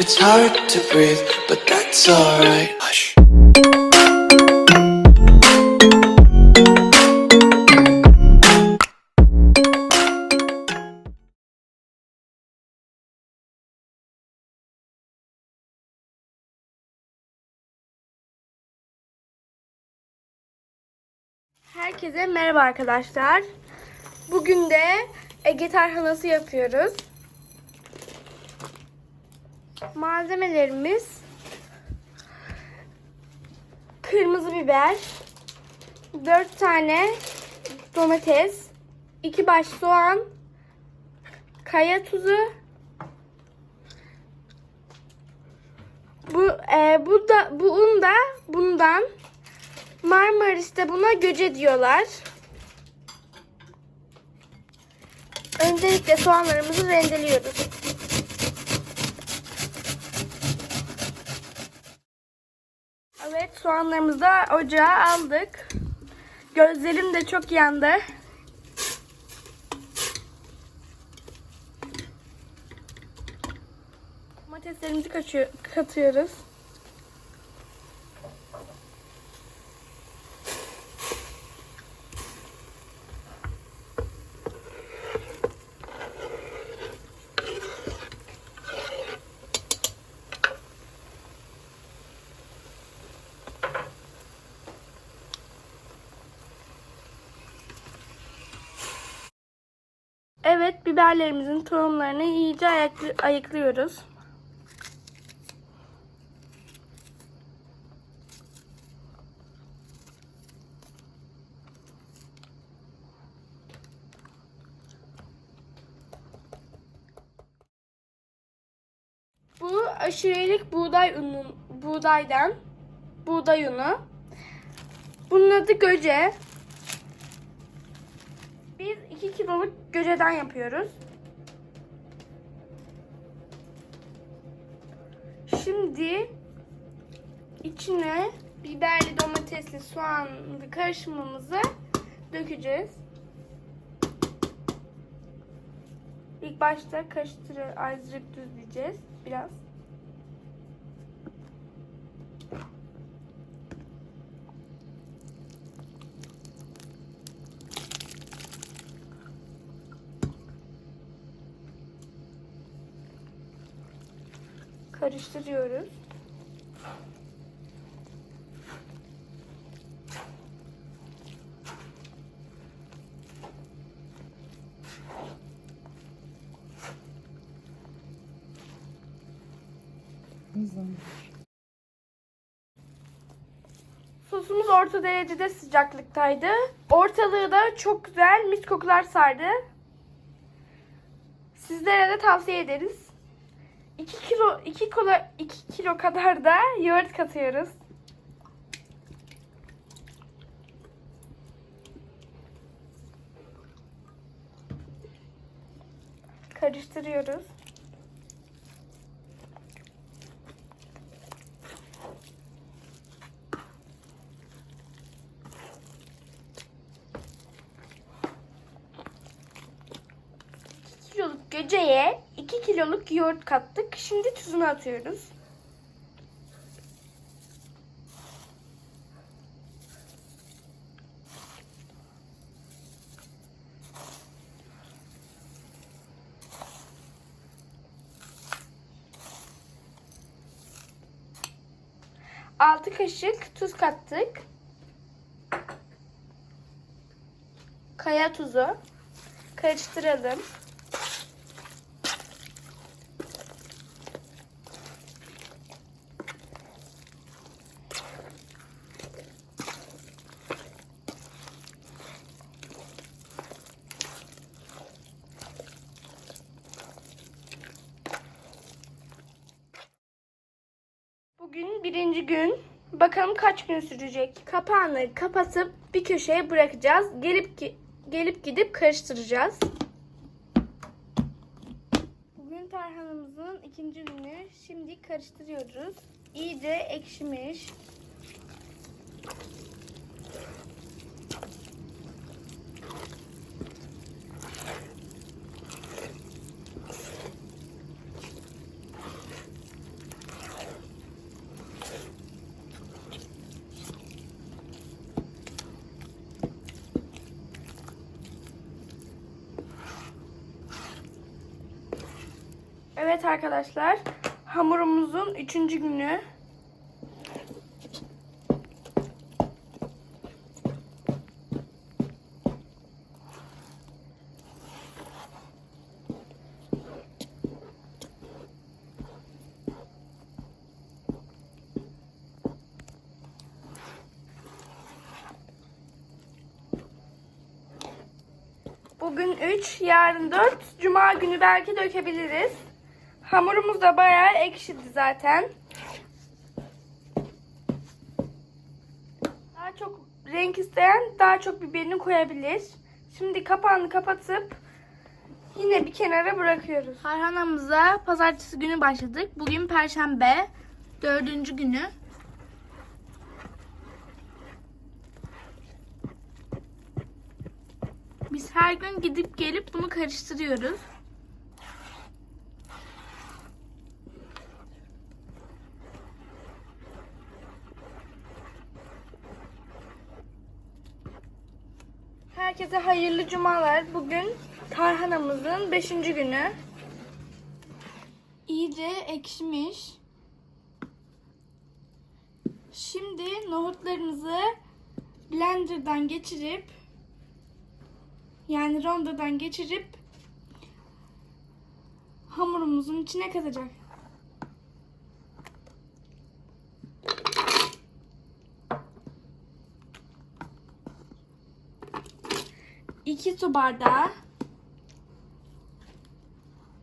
It's hard to breathe, but that's alright. Hush. Herkese merhaba arkadaşlar. Bugün de Ege tarhanası yapıyoruz. Malzemelerimiz kırmızı biber, 4 tane domates, 2 baş soğan, kaya tuzu, bu e, bu da bu un da bundan Marmaris'te buna göce diyorlar. Öncelikle soğanlarımızı rendeliyoruz. Evet soğanlarımızı da ocağa aldık. Gözlerim de çok yandı. Domateslerimizi katıyoruz. Evet, biberlerimizin tohumlarını iyice ayıklıyoruz. Bu aşurelik buğday unu, buğdaydan, buğday unu. Bunun adı göce. Biz 2 kiloluk göceden yapıyoruz. Şimdi içine biberli, domatesli, soğanlı karışımımızı dökeceğiz. İlk başta karıştırır, azıcık düzleyeceğiz biraz. Karıştırıyoruz. Sosumuz orta derecede sıcaklıktaydı. Ortalığı da çok güzel mis kokular sardı. Sizlere de tavsiye ederiz. 2 kilo 2 kilo 2 kilo kadar da yoğurt katıyoruz. Karıştırıyoruz. Kiloluk göceye 2 kiloluk yoğurt kattık. Şimdi tuzunu atıyoruz. Altı kaşık tuz kattık. Kaya tuzu. Karıştıralım. Bugün birinci gün. Bakalım kaç gün sürecek. Kapağını kapatıp bir köşeye bırakacağız. Gelip ki gelip gidip karıştıracağız. Bugün tarhanamızın ikinci günü. Şimdi karıştırıyoruz. İyice ekşimiş. Evet arkadaşlar, hamurumuzun üçüncü günü. Bugün 3, yarın 4, cuma günü belki dökebiliriz. Hamurumuz da bayağı ekşidi zaten. Daha çok renk isteyen daha çok biberini koyabilir. Şimdi kapağını kapatıp yine bir kenara bırakıyoruz. Tarhanamıza pazartesi günü başladık. Bugün perşembe, dördüncü günü. Biz her gün gidip gelip bunu karıştırıyoruz. Herkese hayırlı cumalar. Bugün tarhanamızın 5. günü. İyice ekşimiş. Şimdi nohutlarımızı blenderdan geçirip yani rondodan geçirip hamurumuzun içine katacak. İki su bardağı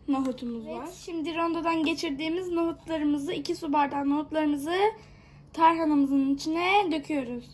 nohutumuz var. Şimdi rondodan geçirdiğimiz nohutlarımızı, iki su bardağı nohutlarımızı tarhanamızın içine döküyoruz.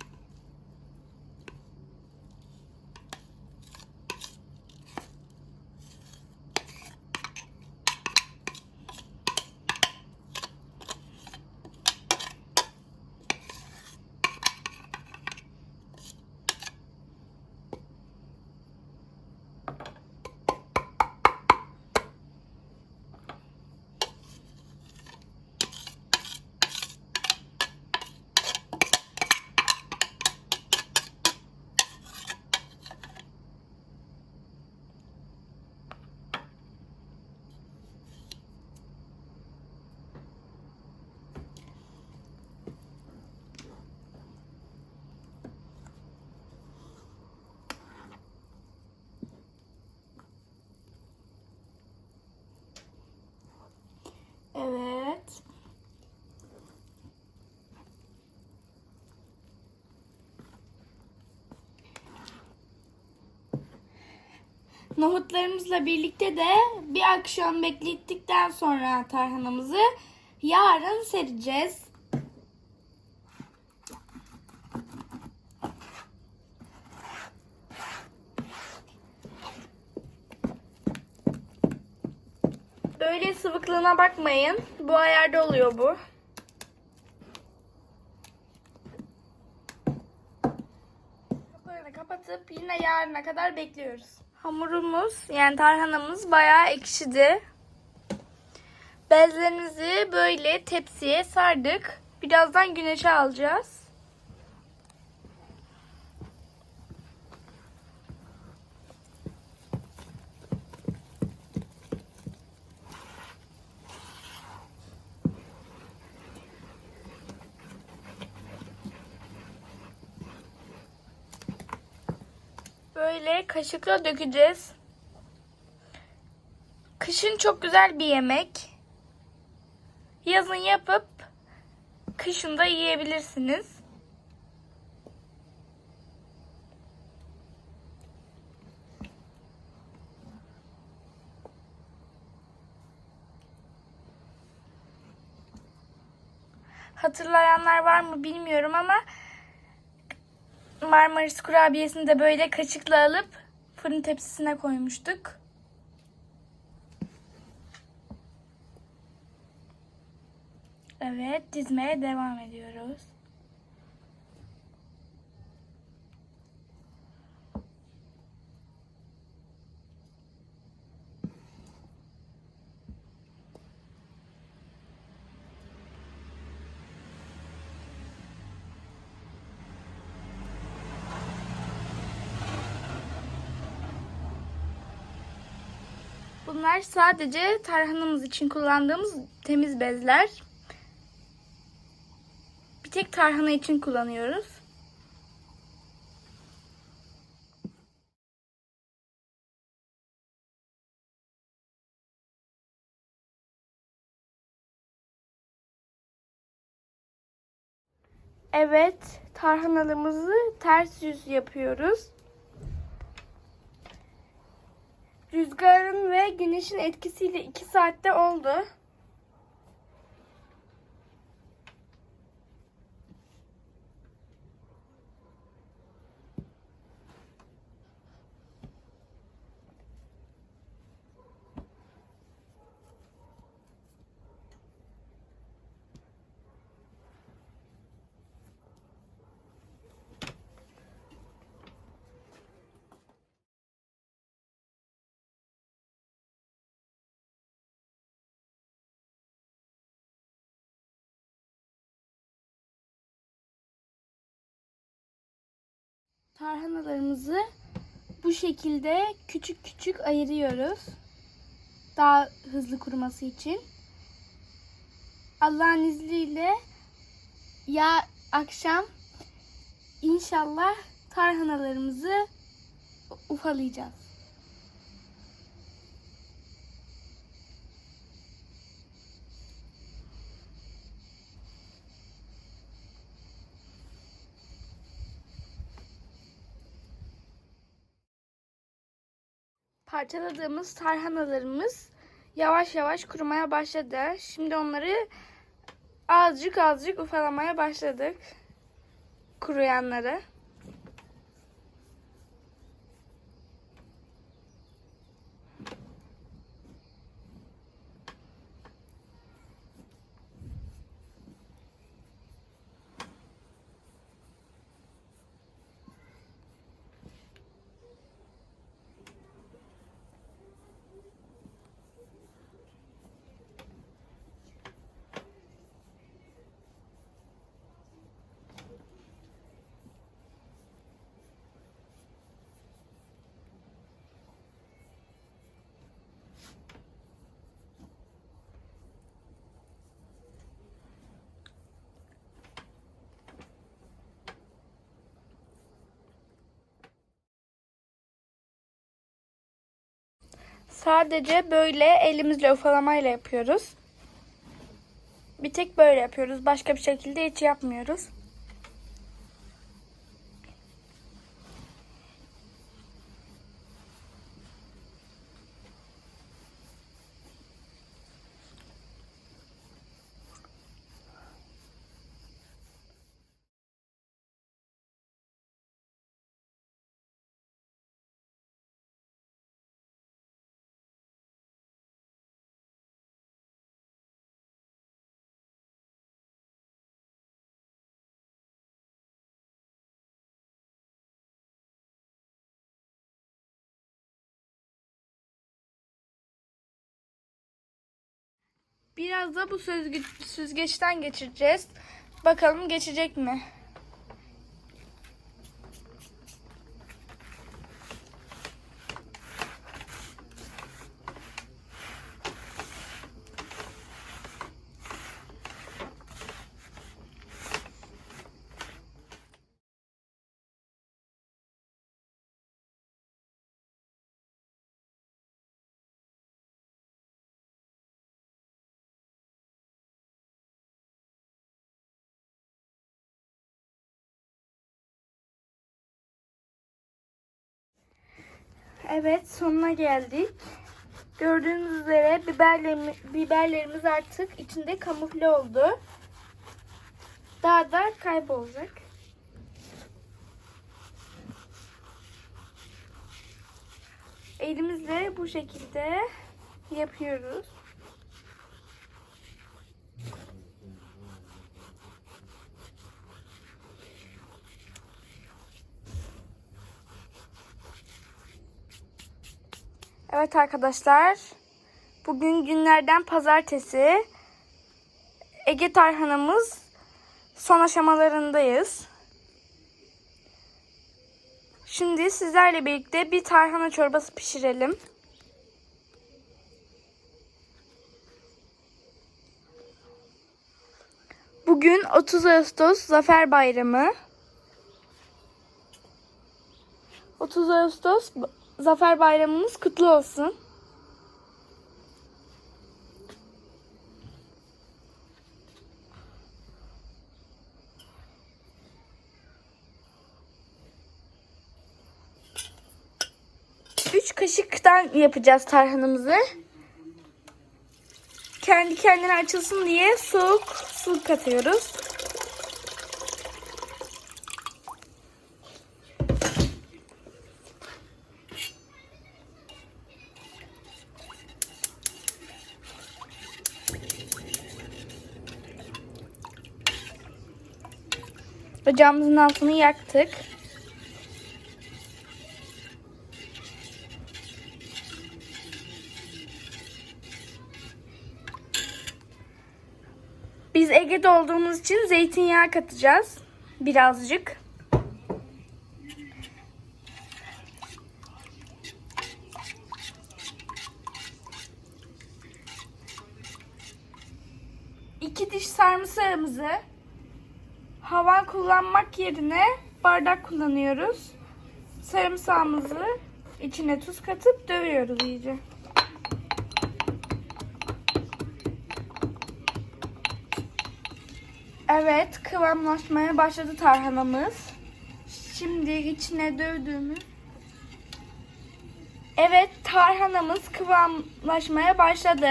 Evet. Nohutlarımızla birlikte de bir akşam beklettikten sonra tarhanamızı yarın sereceğiz. Böyle sıvıklığına bakmayın. Bu ayarda oluyor bu. Kapatıp yine yarına kadar bekliyoruz. Hamurumuz yani tarhanamız bayağı ekşidi. Bezlerimizi böyle tepsiye sardık. Birazdan güneşe alacağız. Böyle kaşıkla dökeceğiz. Kışın çok güzel bir yemek. Yazın yapıp kışın da yiyebilirsiniz. Hatırlayanlar var mı bilmiyorum ama Marmaris kurabiyesini de böyle kaşıkla alıp fırın tepsisine koymuştuk. Evet, dizmeye devam ediyoruz. Bunlar sadece tarhanamız için kullandığımız temiz bezler. Bir tek tarhana için kullanıyoruz. Evet, tarhanalarımızı ters yüz yapıyoruz. Rüzgarın ve güneşin etkisiyle 2 saatte oldu. Tarhanalarımızı bu şekilde küçük küçük ayırıyoruz. Daha hızlı kuruması için. Allah'ın izniyle ya akşam inşallah tarhanalarımızı ufalayacağız. Parçaladığımız tarhanalarımız yavaş yavaş kurumaya başladı. Şimdi onları azıcık azıcık ufalamaya başladık. Kuruyanları. Sadece böyle elimizle ufalamayla yapıyoruz. Bir tek böyle yapıyoruz. Başka bir şekilde hiç yapmıyoruz. Biraz da bu süzge- süzgeçten geçireceğiz. Bakalım geçecek mi? Evet sonuna geldik. Gördüğünüz üzere biberlerimiz, biberlerimiz artık içinde kamufle oldu. Daha da kaybolacak. Elimizle bu şekilde yapıyoruz. Evet arkadaşlar. Bugün günlerden pazartesi. Ege tarhanamız son aşamalarındayız. Şimdi sizlerle birlikte bir tarhana çorbası pişirelim. Bugün 30 Ağustos Zafer Bayramı. 30 Ağustos Zafer Bayramımız kutlu olsun. Üç kaşıktan yapacağız tarhanamızı. Kendi kendine açılsın diye soğuk su katıyoruz. Ocağımızın altını yaktık. Biz Ege'de olduğumuz için zeytinyağı katacağız. Birazcık. İki diş sarımsağımızı hava kullanmak yerine bardak kullanıyoruz. Sarımsağımızı içine tuz katıp dövüyoruz iyice. Evet, kıvamlaşmaya başladı tarhanamız. Şimdi içine dövdüğümüz Evet, tarhanamız kıvamlaşmaya başladı.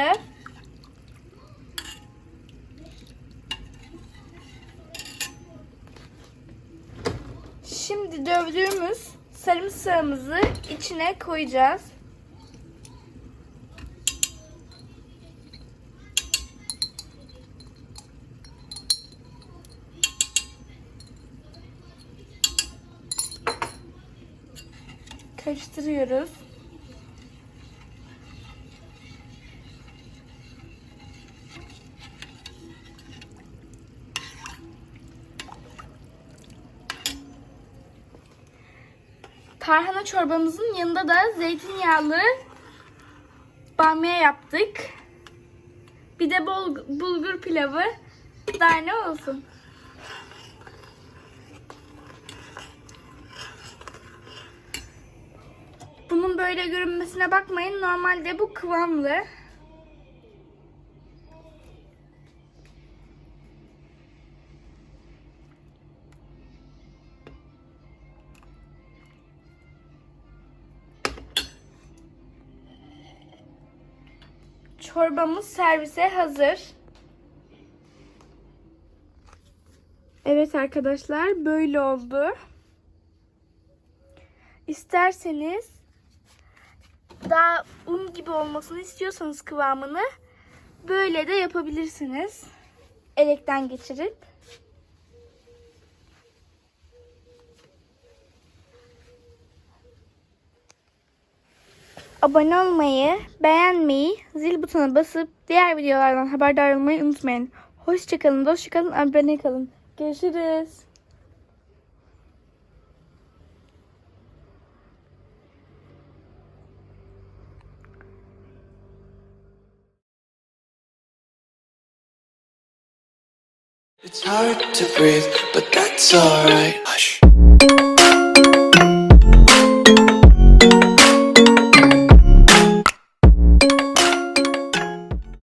Şimdi dövdüğümüz sarımsağımızı içine koyacağız. Karıştırıyoruz. Tarhana çorbamızın yanında da zeytinyağlı bamya yaptık. Bir de bol, bulgur pilavı. Daha ne olsun? Bunun böyle görünmesine bakmayın. Normalde bu kıvamlı. Çorbamız servise hazır. Evet arkadaşlar böyle oldu. İsterseniz daha un gibi olmasını istiyorsanız kıvamını böyle de yapabilirsiniz. Elekten geçirip. Abone olmayı, beğenmeyi, zil butonuna basıp diğer videolardan haberdar olmayı unutmayın. Hoşçakalın, hoşçakalın, abone kalın. Görüşürüz. It's hard to breathe, but that's alright. Hush.